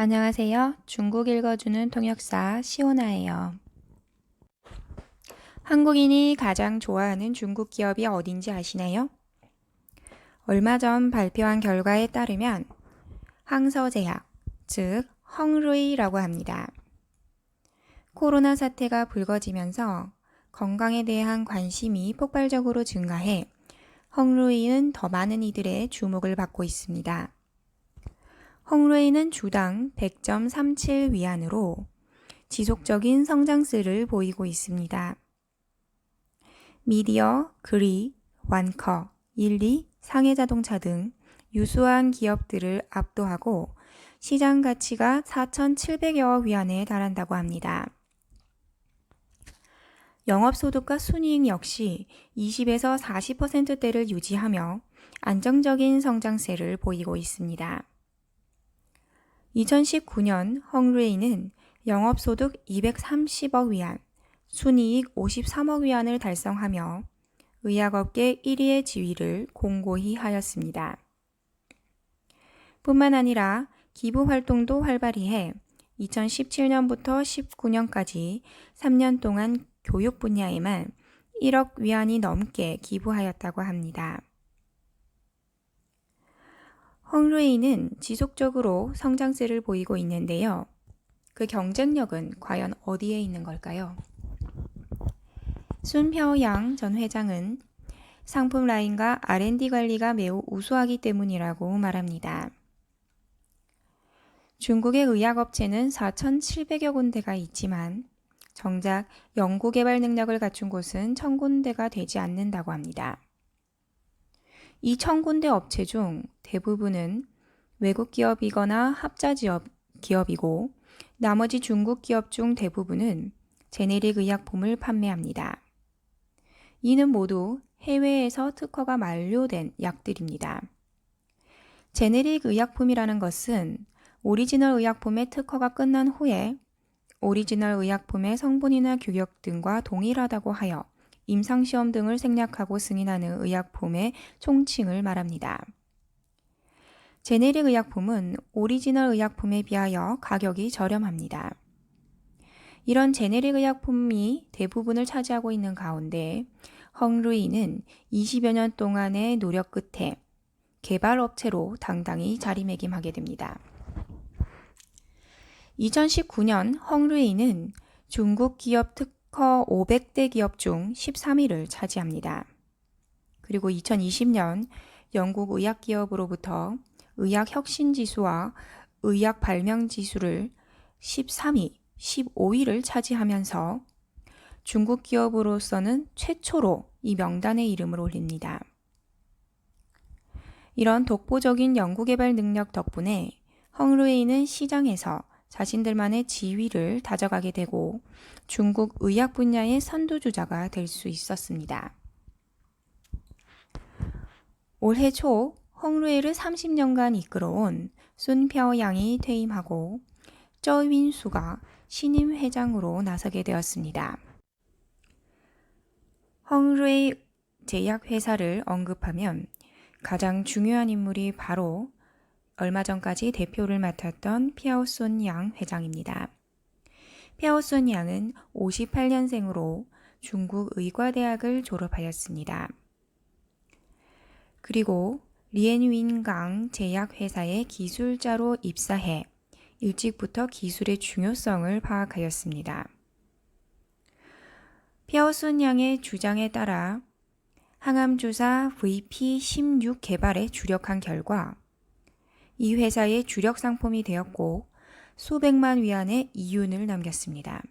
안녕하세요. 중국 읽어주는 통역사 시오나예요. 한국인이 가장 좋아하는 중국 기업이 어딘지 아시나요? 얼마 전 발표한 결과에 따르면 항서제약, 즉 헝루이라고 합니다. 코로나 사태가 불거지면서 건강에 대한 관심이 폭발적으로 증가해 헝루이는 더 많은 이들의 주목을 받고 있습니다. 헝루이는 주당 100.37 위안으로 지속적인 성장세를 보이고 있습니다. 미디어, 그리, 완커, 일리, 상해자동차 등 유수한 기업들을 압도하고 시장 가치가 4,700여 위안에 달한다고 합니다. 영업소득과 순이익 역시 20에서 40%대를 유지하며 안정적인 성장세를 보이고 있습니다. 2019년 헝루이는 영업소득 230억 위안, 순이익 53억 위안을 달성하며 의약업계 1위의 지위를 공고히 하였습니다. 뿐만 아니라 기부 활동도 활발히 해 2017년부터 19년까지 3년 동안 교육 분야에만 1억 위안이 넘게 기부하였다고 합니다. 헝루이는 지속적으로 성장세를 보이고 있는데요. 그 경쟁력은 과연 어디에 있는 걸까요? 순펴양 전 회장은 상품 라인과 R&D 관리가 매우 우수하기 때문이라고 말합니다. 중국의 의약업체는 4,700여 군데가 있지만 정작 연구개발 능력을 갖춘 곳은 1,000군데가 되지 않는다고 합니다. 이 1,000군데 업체 중 대부분은 외국 기업이거나 합자 지업, 기업이고 나머지 중국 기업 중 대부분은 제네릭 의약품을 판매합니다. 이는 모두 해외에서 특허가 만료된 약들입니다. 제네릭 의약품이라는 것은 오리지널 의약품의 특허가 끝난 후에 오리지널 의약품의 성분이나 규격 등과 동일하다고 하여 임상시험 등을 생략하고 승인하는 의약품의 총칭을 말합니다. 제네릭 의약품은 오리지널 의약품에 비하여 가격이 저렴합니다. 이런 제네릭 의약품이 대부분을 차지하고 있는 가운데 헝루이는 20여 년 동안의 노력 끝에 개발 업체로 당당히 자리매김하게 됩니다. 2019년 헝루이는 중국 기업 특 허 500대 기업 중 13위를 차지합니다. 그리고 2020년 영국 의학 기업으로부터 의학 혁신 지수와 의학 발명 지수를 13위, 15위를 차지하면서 중국 기업으로서는 최초로 이 명단에 이름을 올립니다. 이런 독보적인 연구개발 능력 덕분에 헝루이는 시장에서 자신들만의 지위를 다져가게 되고 중국 의학 분야의 선두주자가 될 수 있었습니다. 올해 초 헝루이를 30년간 이끌어온 순펴 양이 퇴임하고 쩌윈수가 신임 회장으로 나서게 되었습니다. 헝루이 제약회사를 언급하면 가장 중요한 인물이 바로 얼마 전까지 대표를 맡았던 피아오손 양 회장입니다. 피아오손 양은 58년생으로 중국 의과대학을 졸업하였습니다. 그리고 리엔윈강 제약회사의 기술자로 입사해 일찍부터 기술의 중요성을 파악하였습니다. 피아오손 양의 주장에 따라 항암주사 VP16 개발에 주력한 결과 이 회사의 주력 상품이 되었고 수백만 위안의 이윤을 남겼습니다.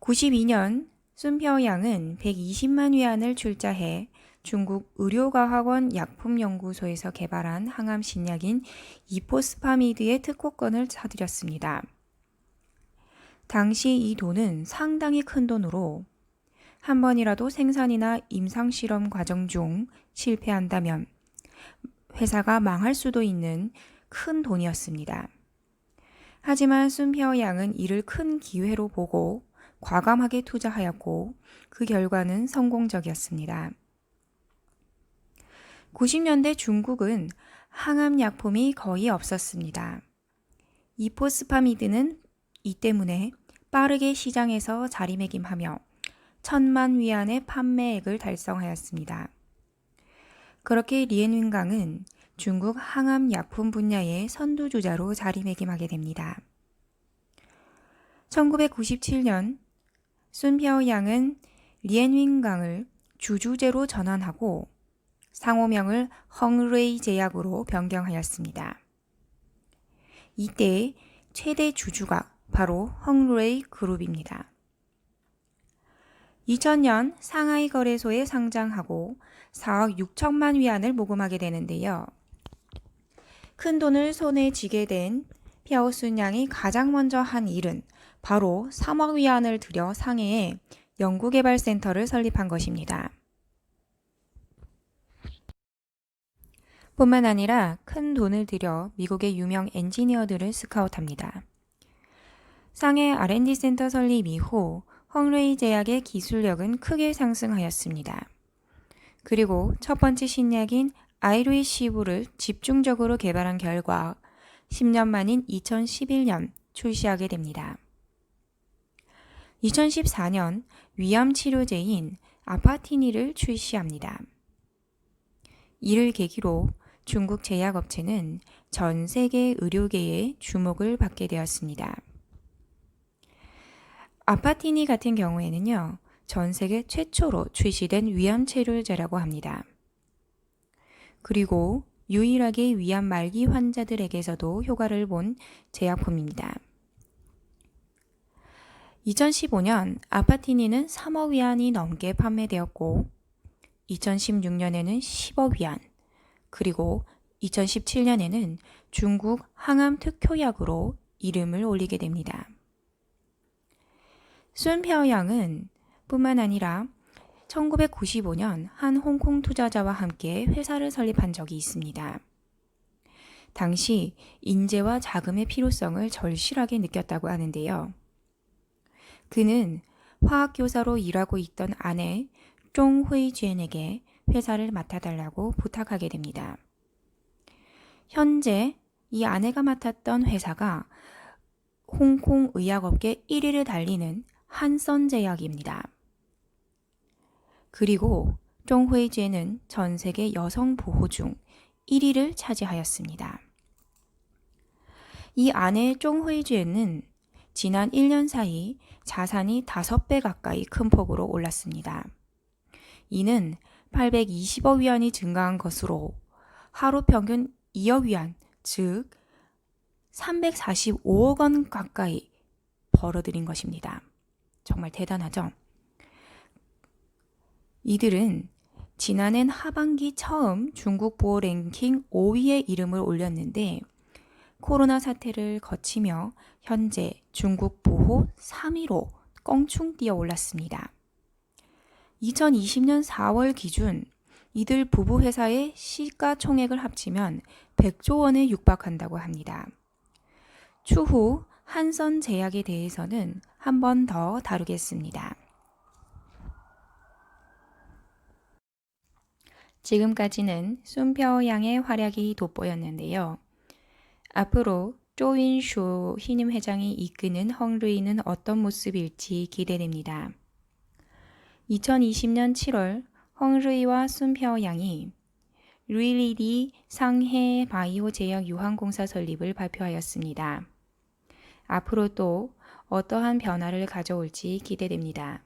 92년 순펴양은 120만 위안을 출자해 중국 의료과학원 약품연구소에서 개발한 항암 신약인 이포스파미드의 특허권을 사들였습니다. 당시 이 돈은 상당히 큰 돈으로 한 번이라도 생산이나 임상실험 과정 중 실패한다면 회사가 망할 수도 있는 큰 돈이었습니다. 하지만 순피어 양은 이를 큰 기회로 보고 과감하게 투자하였고 그 결과는 성공적이었습니다. 90년대 중국은 항암 약품이 거의 없었습니다. 이 포스파미드는 이 때문에 빠르게 시장에서 자리매김하며 천만 위안의 판매액을 달성하였습니다. 그렇게 리엔윈강은 중국 항암 약품 분야의 선두주자로 자리매김하게 됩니다. 1997년 순펴양은 리엔윈강을 주주제로 전환하고 상호명을 헝레이 제약으로 변경하였습니다. 이때 최대 주주가 바로 헝레이 그룹입니다. 2000년 상하이 거래소에 상장하고 4억 6천만 위안을 모금하게 되는데요. 큰 돈을 손에 쥐게 된 펴오순 양이 가장 먼저 한 일은 바로 3억 위안을 들여 상해에 연구개발센터를 설립한 것입니다. 뿐만 아니라 큰 돈을 들여 미국의 유명 엔지니어들을 스카웃합니다. 상해 R&D 센터 설립 이후 헝레이 제약의 기술력은 크게 상승하였습니다. 그리고 첫 번째 신약인 아이루이 시브를 집중적으로 개발한 결과 10년 만인 2011년 출시하게 됩니다. 2014년 위암 치료제인 아파티니를 출시합니다. 이를 계기로 중국 제약업체는 전 세계 의료계의 주목을 받게 되었습니다. 아파티니 같은 경우에는요, 전 세계 최초로 출시된 위암 치료제라고 합니다. 그리고 유일하게 위암 말기 환자들에게서도 효과를 본 제약품입니다. 2015년 아파티니는 3억 위안이 넘게 판매되었고 2016년에는 10억 위안 그리고 2017년에는 중국 항암 특효약으로 이름을 올리게 됩니다. 순펴양은 뿐만 아니라 1995년 한 홍콩 투자자와 함께 회사를 설립한 적이 있습니다. 당시 인재와 자금의 필요성을 절실하게 느꼈다고 하는데요. 그는 화학교사로 일하고 있던 아내 쫑회이지엔에게 회사를 맡아달라고 부탁하게 됩니다. 현재 이 아내가 맡았던 회사가 홍콩 의약업계 1위를 달리는 한선제약입니다. 그리고 쫑회이지엔은 전 세계 여성 보호 중 1위를 차지하였습니다. 이 아내 쫑회이지엔은 지난 1년 사이 자산이 5배 가까이 큰 폭으로 올랐습니다. 이는 820억 위안이 증가한 것으로 하루 평균 2억 위안, 즉 345억 원 가까이 벌어들인 것입니다. 정말 대단하죠? 이들은 지난해 하반기 처음 중국 보호 랭킹 5위에 이름을 올렸는데 코로나 사태를 거치며 현재 중국 보호 3위로 껑충 뛰어 올랐습니다. 2020년 4월 기준 이들 부부 회사의 시가총액을 합치면 100조 원에 육박한다고 합니다. 추후 한선 제약에 대해서는 한 번 더 다루겠습니다. 지금까지는 순표 양의 활약이 돋보였는데요. 앞으로 쪼윈쇼 신임 회장이 이끄는 헝르이는 어떤 모습일지 기대됩니다. 2020년 7월 헝르이와 순표 양이 루일리디 상해 바이오 제약 유한공사 설립을 발표하였습니다. 앞으로 또 어떠한 변화를 가져올지 기대됩니다.